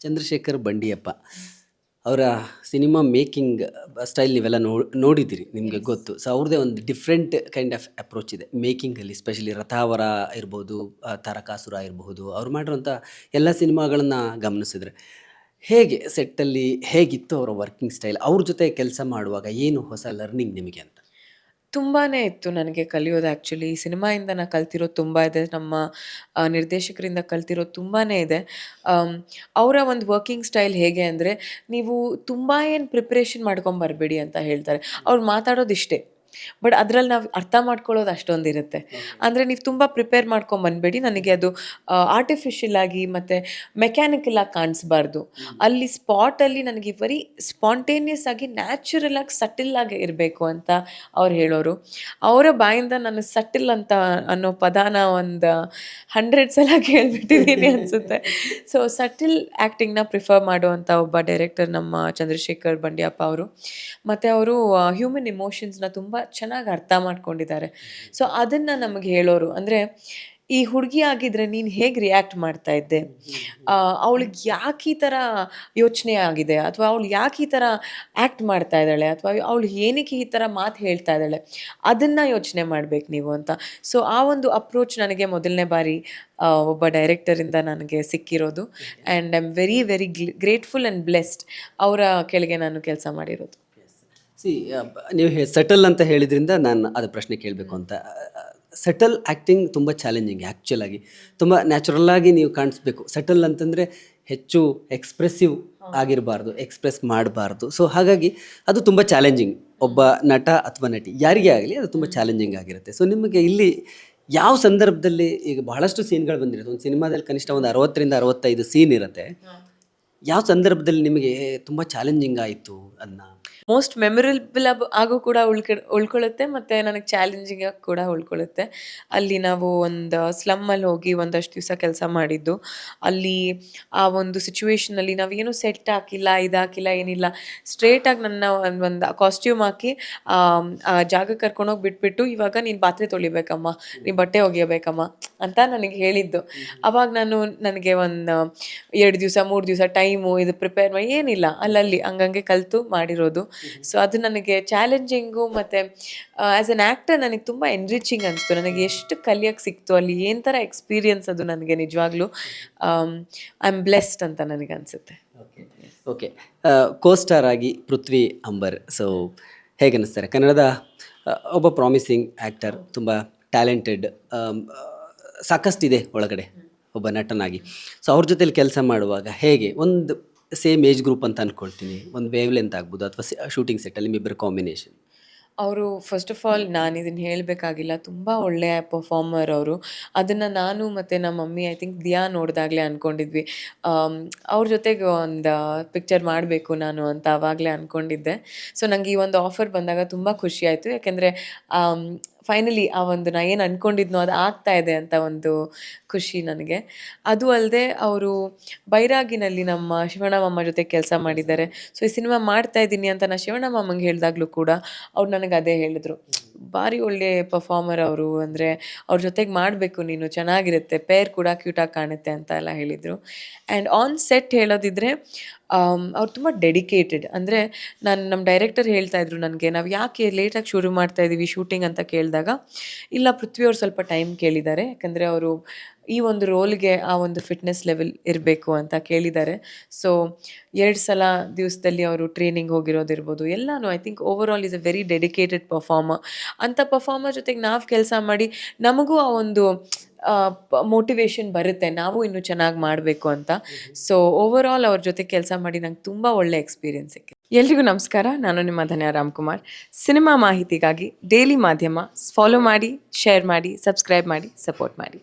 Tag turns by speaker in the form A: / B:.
A: ಚಂದ್ರಶೇಖರ್ ಬಂಡಿಯಪ್ಪ. ಅವರ cinema making style ನೀವೆಲ್ಲ ನೋ ನೋಡಿದ್ದೀರಿ ನಿಮಗೆ ಗೊತ್ತು. ಸೊ ಅವ್ರದ್ದೇ ಒಂದು ಡಿಫ್ರೆಂಟ್ ಕೈಂಡ್ ಆಫ್ ಅಪ್ರೋಚ್ ಇದೆ. ಮೇಕಿಂಗಲ್ಲಿ ಸ್ಪೆಷಲಿ ರಥಾವರ ಇರ್ಬೋದು ತಾರಕಾಸುರ ಇರಬಹುದು ಅವ್ರು ಮಾಡಿರೋಂಥ ಎಲ್ಲ ಸಿನಿಮಾಗಳನ್ನು ಗಮನಿಸಿದ್ರೆ. ಹೇಗೆ ಸೆಟ್ಟಲ್ಲಿ ಹೇಗಿತ್ತು ಅವರ ವರ್ಕಿಂಗ್ ಸ್ಟೈಲ್ ಅವ್ರ ಜೊತೆ ಕೆಲಸ ಮಾಡುವಾಗ ಏನು ಹೊಸ ಲರ್ನಿಂಗ್ ನಿಮಗೆ ಅಂತ?
B: ತುಂಬಾ ಇತ್ತು ನನಗೆ ಕಲಿಯೋದು ಆ್ಯಕ್ಚುಲಿ ಸಿನಿಮಾಯಿಂದ ನಾನು ಕಲ್ತಿರೋದು ತುಂಬ ಇದೆ. ನಮ್ಮ ನಿರ್ದೇಶಕರಿಂದ ಕಲ್ತಿರೋದು ತುಂಬಾ ಇದೆ. ಅವರ ಒಂದು ವರ್ಕಿಂಗ್ ಸ್ಟೈಲ್ ಹೇಗೆ ಅಂದರೆ, ನೀವು ತುಂಬ ಏನು ಪ್ರಿಪ್ರೇಷನ್ ಮಾಡ್ಕೊಂಬರ್ಬೇಡಿ ಅಂತ ಹೇಳ್ತಾರೆ. ಅವ್ರು ಮಾತಾಡೋದು ಇಷ್ಟೇ ಬಟ್ ಅದರಲ್ಲಿ ನಾವು ಅರ್ಥ ಮಾಡ್ಕೊಳ್ಳೋದು ಅಷ್ಟೊಂದಿರುತ್ತೆ ಅಂದರೆ ನೀವು ತುಂಬ ಪ್ರಿಪೇರ್ ಮಾಡ್ಕೊಂಡು ಬಂದಬೇಡಿ. ನನಗೆ ಅದು ಆರ್ಟಿಫಿಷಿಯಲ್ ಆಗಿ ಮತ್ತು ಮೆಕ್ಯಾನಿಕಲ್ ಆಗಿ ಕಾಣಿಸ್ಬಾರ್ದು. ಅಲ್ಲಿ ಸ್ಪಾಟಲ್ಲಿ ನನಗೆ ಬರೀ ಸ್ಪಾಂಟೇನಿಯಸ್ ಆಗಿ ನ್ಯಾಚುರಲ್ ಆಗಿ ಸಟಿಲ್ ಆಗಿ ಇರಬೇಕು ಅಂತ ಅವ್ರು ಹೇಳೋರು. ಅವರ ಬಾಯಿಂದ ನಾನು ಸಟಿಲ್ ಅಂತ ಅನ್ನೋ ಪದಾನ ಒಂದು ಹಂಡ್ರೆಡ್ ಸಲ ಕೇಳ್ಬಿಟ್ಟಿದ್ದೀನಿ ಅನಿಸುತ್ತೆ. ಸೊ ಸಟಿಲ್ ಆ್ಯಕ್ಟಿಂಗ್ನ ಪ್ರಿಫರ್ ಮಾಡುವಂಥ ಒಬ್ಬ ಡೈರೆಕ್ಟರ್ ನಮ್ಮ ಚಂದ್ರಶೇಖರ್ ಬಂಡ್ಯಪ್ಪ ಅವರು. ಮತ್ತು ಅವರು ಹ್ಯೂಮನ್ ಇಮೋಷನ್ಸ್ನ ತುಂಬ ಚೆನ್ನಾಗಿ ಅರ್ಥ ಮಾಡ್ಕೊಂಡಿದ್ದಾರೆ. ಸೊ ಅದನ್ನು ನಮಗೆ ಹೇಳೋರು, ಅಂದರೆ ಈ ಹುಡುಗಿ ಆಗಿದ್ರೆ ನೀನು ಹೇಗೆ ರಿಯಾಕ್ಟ್ ಮಾಡ್ತಾ ಇದ್ದೆ? ಅವಳಿಗೆ ಯಾಕೆ ಈ ಥರ ಯೋಚನೆ ಆಗಿದೆ? ಅಥವಾ ಅವಳು ಯಾಕೆ ಈ ಥರ ಆ್ಯಕ್ಟ್ ಮಾಡ್ತಾ ಇದ್ದಾಳೆ? ಅಥವಾ ಅವಳು ಏನಕ್ಕೆ ಈ ಥರ ಮಾತು ಹೇಳ್ತಾ ಇದ್ದಾಳೆ? ಅದನ್ನು ಯೋಚನೆ ಮಾಡ್ಬೇಕು ನೀವು ಅಂತ. ಸೊ ಆ ಒಂದು ಅಪ್ರೋಚ್ ನನಗೆ ಮೊದಲನೇ ಬಾರಿ ಒಬ್ಬ ಡೈರೆಕ್ಟರಿಂದ ನನಗೆ ಸಿಕ್ಕಿರೋದು. And I am very very grateful and blessed ಅವರ ಕೆಳಗೆ ನಾನು ಕೆಲಸ ಮಾಡಿರೋದು.
A: ಸಿ ನೀವು ಸೆಟಲ್ ಅಂತ ಹೇಳಿದ್ರಿಂದ ನಾನು ಅದು ಪ್ರಶ್ನೆ ಕೇಳಬೇಕು ಅಂತ. ಸೆಟಲ್ ಆ್ಯಕ್ಟಿಂಗ್ ತುಂಬ ಚಾಲೆಂಜಿಂಗ್ ಆ್ಯಕ್ಚುಲಾಗಿ ತುಂಬ ನ್ಯಾಚುರಲ್ ಆಗಿ ನೀವು ಕಾಣಿಸ್ಬೇಕು. ಸೆಟಲ್ ಅಂತಂದರೆ ಹೆಚ್ಚು ಎಕ್ಸ್ಪ್ರೆಸಿವ್ ಆಗಿರಬಾರ್ದು ಎಕ್ಸ್ಪ್ರೆಸ್ ಮಾಡಬಾರ್ದು. ಸೊ ಹಾಗಾಗಿ ಅದು ತುಂಬ ಚಾಲೆಂಜಿಂಗ್ ಒಬ್ಬ ನಟ ಅಥವಾ ನಟಿ ಯಾರಿಗೆ ಆಗಲಿ ಅದು ತುಂಬ ಚಾಲೆಂಜಿಂಗ್ ಆಗಿರುತ್ತೆ. ಸೊ ನಿಮಗೆ ಇಲ್ಲಿ ಯಾವ ಸಂದರ್ಭದಲ್ಲಿ ಈಗ ಬಹಳಷ್ಟು ಸೀನ್ಗಳು ಬಂದಿರುತ್ತೆ. ಒಂದು ಸಿನಿಮಾದಲ್ಲಿ ಕನಿಷ್ಠ ಒಂದು ಅರವತ್ತರಿಂದ ಅರವತ್ತೈದು ಸೀನ್ ಇರುತ್ತೆ. ಯಾವ ಸಂದರ್ಭದಲ್ಲಿ ನಿಮಗೆ ತುಂಬ ಚಾಲೆಂಜಿಂಗ್ ಆಯಿತು ಅದನ್ನ
B: ಮೋಸ್ಟ್ ಮೆಮೊರೇಬಲ್ ಆಗು ಕೂಡ ಉಳ್ಕ, ಉಳ್ಕೊಳ್ಳುತ್ತೆ ಮತ್ತು ನನಗೆ ಚಾಲೆಂಜಿಂಗ್ ಆಗಿ ಕೂಡ ಉಳ್ಕೊಳ್ಳುತ್ತೆ. ಅಲ್ಲಿ ನಾವು ಒಂದು, ಸ್ಲಮ್ಮಲ್ಲಿ ಹೋಗಿ ಒಂದಷ್ಟು ದಿವಸ ಕೆಲಸ ಮಾಡಿದ್ದು. ಅಲ್ಲಿ ಆ ಒಂದು ಸಿಚುವೇಶನಲ್ಲಿ ನಾವೇನು ಸೆಟ್ ಹಾಕಿಲ್ಲ, ಇದಾಕಿಲ್ಲ, ಏನಿಲ್ಲ. ಸ್ಟ್ರೇಟಾಗಿ ನನ್ನ ಒಂದು ಒಂದು ಕಾಸ್ಟ್ಯೂಮ್ ಹಾಕಿ, ಆ ಜಾಗಕ್ಕೆ ಕರ್ಕೊಂಡೋಗಿ ಬಿಟ್ಬಿಟ್ಟು ಇವಾಗ ನೀನು ಪಾತ್ರೆ ತೊಳಿಬೇಕಮ್ಮ. ನೀನು ಬಟ್ಟೆ ಒಗೆಯಬೇಕಮ್ಮ. ಅಂತ ನನಗೆ ಹೇಳಿದ್ದು. ಅವಾಗ ನಾನು ನನಗೆ ಒಂದು ಎರಡು ದಿವಸ ಮೂರು ದಿವಸ ಟೈಮು ಇದು ಪ್ರಿಪೇರ್ ಮಾಡಿ ಏನಿಲ್ಲ. ಅಲ್ಲಲ್ಲಿ ಹಂಗಂಗೆ ಕಲಿತು ಮಾಡಿರೋದು. ಸೊ ಅದು ನನಗೆ ಚಾಲೆಂಜಿಂಗು ಮತ್ತು ಆ್ಯಸ್ ಅನ್ ಆ್ಯಕ್ಟರ್ ನನಗೆ ತುಂಬ ಎನ್ರಿಚಿಂಗ್ ಅನಿಸ್ತು. ನನಗೆ ಎಷ್ಟು ಕಲಿಯೋಕ್ಕೆ ಸಿಕ್ತು ಅಲ್ಲಿ ಏನು ಥರ ಎಕ್ಸ್ಪೀರಿಯನ್ಸ್ ಅದು ನನಗೆ ನಿಜವಾಗ್ಲೂ ಐ ಆಮ್ ಬ್ಲೆಸ್ಡ್ ಅಂತ ನನಗೆ ಅನಿಸುತ್ತೆ.
A: ಓಕೆ ಕೋಸ್ಟಾರ್ ಆಗಿ ಪೃಥ್ವಿ ಅಂಬರ್. ಸೊ ಹೇಗೆ ಅನ್ನಿಸ್ತಾರೆ ಕನ್ನಡದ ಒಬ್ಬ ಪ್ರಾಮಿಸಿಂಗ್ ಆ್ಯಕ್ಟರ್ ತುಂಬ ಟ್ಯಾಲೆಂಟೆಡ್ ಸಾಕಷ್ಟಿದೆ ಒಳಗಡೆ ಒಬ್ಬ ನಟನಾಗಿ. ಸೊ ಅವ್ರ ಜೊತೆಲಿ ಕೆಲಸ ಮಾಡುವಾಗ ಹೇಗೆ? ಒಂದು ಸೇಮ್ ಏಜ್ ಗ್ರೂಪ್ ಅಂತ ಅಂದ್ಕೊಳ್ತೀನಿ ಒಂದು ವೇವ್ ಲೆಂತ್ ಆಗ್ಬೋದು ಅಥವಾ ಶೂಟಿಂಗ್ ಸೆಟ್ಟಲ್ಲಿ ಇಬ್ಬರು ಕಾಂಬಿನೇಷನ್
B: ಅವರು ಫಸ್ಟ್ ಆಫ್ ಆಲ್ ನಾನು ಇದನ್ನು ಹೇಳಬೇಕಾಗಿಲ್ಲ. ತುಂಬ ಒಳ್ಳೆಯ ಪರ್ಫಾರ್ಮರ್ ಅವರು. ಅದನ್ನು ನಾನು ಮತ್ತು ನಮ್ಮ ಮಮ್ಮಿ ಐ ಥಿಂಕ್ ದಿಯಾ ನೋಡಿದಾಗಲೇ ಅಂದ್ಕೊಂಡಿದ್ವಿ ಅವ್ರ ಜೊತೆಗೆ ಒಂದು ಪಿಕ್ಚರ್ ಮಾಡಬೇಕು ನಾನು ಅಂತ ಆವಾಗಲೇ ಅಂದ್ಕೊಂಡಿದ್ದೆ ಸೊ ನನಗೆ ಈ ಒಂದು ಆಫರ್ ಬಂದಾಗ ತುಂಬ ಖುಷಿಯಾಯಿತು ಯಾಕೆಂದರೆ ಫೈನಲಿ ಆ ಒಂದು ನಾ ಏನು ಅಂದ್ಕೊಂಡಿದ್ನೋ ಅದು ಆಗ್ತಾ ಇದೆ ಅಂತ ಒಂದು ಖುಷಿ ನನಗೆ. ಅದು ಅಲ್ಲದೆ ಅವರು ಬೈರಾಗಿನಲ್ಲಿ ನಮ್ಮ ಶಿವಣ್ಣ ಮಾಮ ಜೊತೆ ಕೆಲಸ ಮಾಡಿದ್ದಾರೆ. ಸೊ ಈ ಸಿನಿಮಾ ಮಾಡ್ತಾ ಇದ್ದೀನಿ ಅಂತ ನಾನು ಶಿವಣ್ಣ ಮಾಮಂಗೆ ಹೇಳಿದಾಗಲೂ ಕೂಡ ಅವ್ರು ನನಗೆ ಅದೇ ಹೇಳಿದ್ರು. ಭಾರಿ ಒಳ್ಳೆ ಪರ್ಫಾರ್ಮರ್ ಅವರು ಅಂದರೆ ಅವ್ರ ಜೊತೆಗೆ ಮಾಡಬೇಕು ನೀನು, ಚೆನ್ನಾಗಿರುತ್ತೆ ಪೇರ್ ಕೂಡ ಕ್ಯೂಟಾಗಿ ಕಾಣುತ್ತೆ ಅಂತ ಎಲ್ಲ ಹೇಳಿದರು. ಆ್ಯಂಡ್ ಆನ್ ಸೆಟ್ ಹೇಳೋದಿದ್ರೆ ಅವ್ರು ತುಂಬ ಡೆಡಿಕೇಟೆಡ್ ಅಂದರೆ ನಾನು ನಮ್ಮ ಡೈರೆಕ್ಟರ್ ಹೇಳ್ತಾ ಇದ್ರು ನನಗೆ, ನಾವು ಯಾಕೆ ಲೇಟಾಗಿ ಶುರು ಮಾಡ್ತಾ ಇದ್ದೀವಿ ಶೂಟಿಂಗ್ ಅಂತ ಕೇಳಿದಾಗ? ಇಲ್ಲ, ಪೃಥ್ವಿ ಅವ್ರು ಸ್ವಲ್ಪ ಟೈಮ್ ಕೇಳಿದ್ದಾರೆ. ಯಾಕಂದರೆ ಅವರು ಈ ಒಂದು ರೋಲ್ಗೆ ಆ ಒಂದು ಫಿಟ್ನೆಸ್ ಲೆವೆಲ್ ಇರಬೇಕು ಅಂತ ಕೇಳಿದ್ದಾರೆ. ಸೊ ಎರಡು ಸಲ ದಿವಸದಲ್ಲಿ ಅವರು ಟ್ರೈನಿಂಗ್ ಹೋಗಿರೋದಿರ್ಬೋದು ಎಲ್ಲಾನು I think overall is a very dedicated performer ಅಂಥ ಪರ್ಫಾರ್ಮರ್ ಜೊತೆಗೆ ನಾವು ಕೆಲಸ ಮಾಡಿ ನಮಗೂ ಆ ಒಂದು ಮೋಟಿವೇಶನ್ ಬರುತ್ತೆ. ನಾವು ಇನ್ನೂ ಚೆನ್ನಾಗಿ ಮಾಡಬೇಕು ಅಂತ. ಸೊ ಓವರ್ ಆಲ್ ಅವ್ರ ಜೊತೆ ಕೆಲಸ ಮಾಡಿ ನಂಗೆ ತುಂಬ ಒಳ್ಳೆ ಎಕ್ಸ್ಪೀರಿಯನ್ಸ್ ಸಿಕ್ಕಿದೆ ಎಲ್ರಿಗೂ ನಮಸ್ಕಾರ. ನಾನು ನಿಮ್ಮ ಧನ್ಯ ರಾಮ್ಕುಮಾರ್. ಸಿನಿಮಾ ಮಾಹಿತಿಗಾಗಿ ಡೈಲಿ ಮಾಧ್ಯಮ ಫಾಲೋ ಮಾಡಿ ಶೇರ್ ಮಾಡಿ ಸಬ್ಸ್ಕ್ರೈಬ್ ಮಾಡಿ ಸಪೋರ್ಟ್ ಮಾಡಿ.